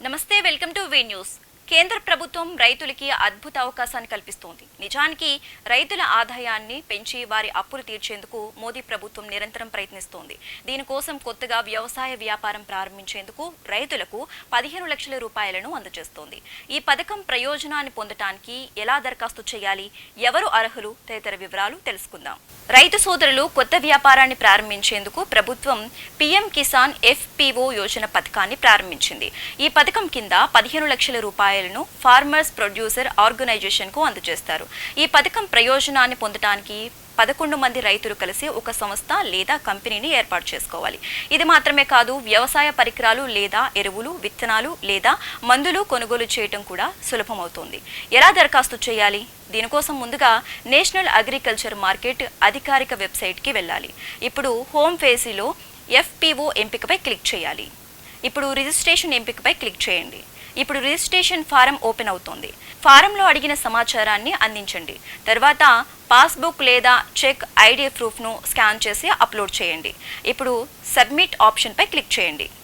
నమస్తే welcome to V news కేంద్ర ప్రభుత్వం రైతులకి అద్భుత అవకాశాన్ని కల్పిస్తోంది. నిజానికి రైతుల ఆదాయాన్ని పెంచి వారి అప్పులు తీర్చేందుకు మోదీ ప్రభుత్వం నిరంతరం ప్రయత్నిస్తోంది. దీనికోసం కొత్తగా వ్యవసాయ వ్యాపారం ప్రారంభించేందుకు రైతులకు పదిహేను లక్షల రూపాయలను అందజేస్తోంది. ఈ పథకం ప్రయోజనాన్ని పొందటానికి ఎలా దరఖాస్తు చేయాలి? ఎవరు అర్హులు? తదితర వివరాలు తెలుసుకుందాం. రైతు సోదరులు కొత్త వ్యాపారాన్ని ప్రారంభించేందుకు ప్రభుత్వం పీఎం కిసాన్ ఎఫ్పిఓ యోజన పథకాన్ని ప్రారంభించింది. ఈ పథకం కింద పదిహేను లక్షల కూరగాయలను ఫార్మర్స్ ప్రొడ్యూసర్ ఆర్గనైజేషన్కు అందజేస్తారు. ఈ పథకం ప్రయోజనాన్ని పొందడానికి పదకొండు మంది రైతులు కలిసి ఒక సంస్థ లేదా కంపెనీని ఏర్పాటు చేసుకోవాలి. ఇది మాత్రమే కాదు వ్యవసాయ పరికరాలు లేదా ఎరువులు విత్తనాలు లేదా మందులు కొనుగోలు చేయటం కూడా సులభమవుతుంది. ఎలా దరఖాస్తు చేయాలి? దీనికోసం ముందుగా నేషనల్ అగ్రికల్చర్ మార్కెట్ అధికారిక వెబ్సైట్కి వెళ్ళాలి. ఇప్పుడు హోమ్ పేజీలో ఎఫ్పిఓ ఎంపికపై క్లిక్ చేయాలి. ఇప్పుడు రిజిస్ట్రేషన్ ఎంపికపై క్లిక్ చేయండి. ఇప్పుడు రిజిస్ట్రేషన్ ఫారం ఓపెన్ అవుతోంది. ఫారంలో అడిగిన సమాచారాన్ని అందించండి. తర్వాత పాస్బుక్ లేదా చెక్ ఐడి ప్రూఫ్ను స్కాన్ చేసి అప్లోడ్ చేయండి. ఇప్పుడు సబ్మిట్ ఆప్షన్పై క్లిక్ చేయండి.